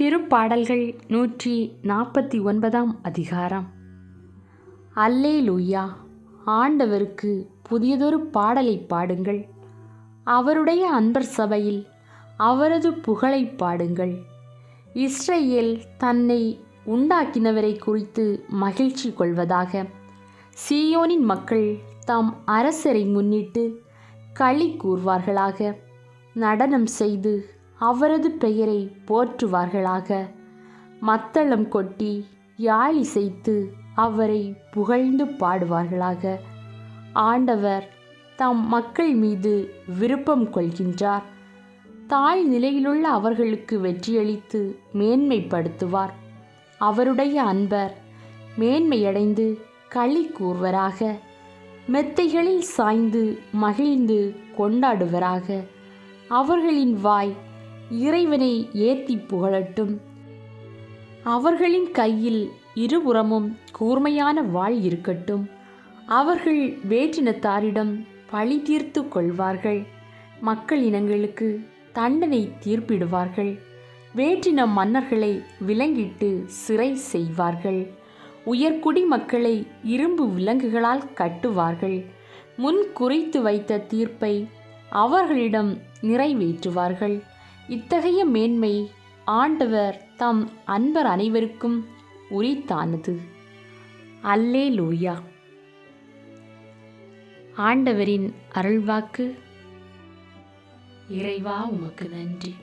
திருப்பாடல்கள் நூற்றி நாற்பத்தி ஒன்பதாம் அதிகாரம். அல்லே லூயா ஆண்டவருக்கு புதியதொரு பாடலை பாடுங்கள். அவருடைய அன்பர் சபையில் அவரது புகழை பாடுங்கள். இஸ்ரேல் தன்னை உண்டாக்கினவரை குறித்து மகிழ்ச்சி கொள்வதாக. சீயோனின் மக்கள் தாம் அரசரை முன்னிட்டு களி கூர்வார்களாக. நடனம் செய்து அவரது பெயரை போற்றுவார்களாக. மத்தளம் கொட்டி யாழ் இசைத்து அவரை புகழ்ந்து பாடுவார்களாக. ஆண்டவர் தம் மக்கள் மீது விருப்பம் கொள்கின்றார். தாழ் நிலையிலுள்ள அவர்களுக்கு வெற்றியளித்து மேன்மைப்படுத்துவார். அவருடைய அன்பர் மேன்மையடைந்து களி கூறுவராக மெத்தைகளில் சாய்ந்து மகிழ்ந்து கொண்டாடுவராக. அவர்களின் வாய் இறைவனை ஏத்தி புகழட்டும். அவர்களின் கையில் இருபுறமும் கூர்மையான வாள் இருக்கட்டும். அவர்கள் வேற்றினத்தாரிடம் பழி தீர்த்து கொள்வார்கள். மக்கள் இனங்களுக்கு தண்டனை தீர்ப்பிடுவார்கள். வேற்றின மன்னர்களை விலங்கிட்டு சிறை செய்வார்கள். உயர்குடி மக்களை இரும்பு விலங்குகளால் கட்டுவார்கள். முன் குறித்து வைத்த தீர்ப்பை அவர்களிடம் நிறைவேற்றுவார்கள். இத்தகைய மேன்மை ஆண்டவர் தம் அன்பர் அனைவருக்கும் உரித்தானது. அல்லே லூயா ஆண்டவரின் அருள்வாக்கு. இறைவா உமக்கு நன்றி.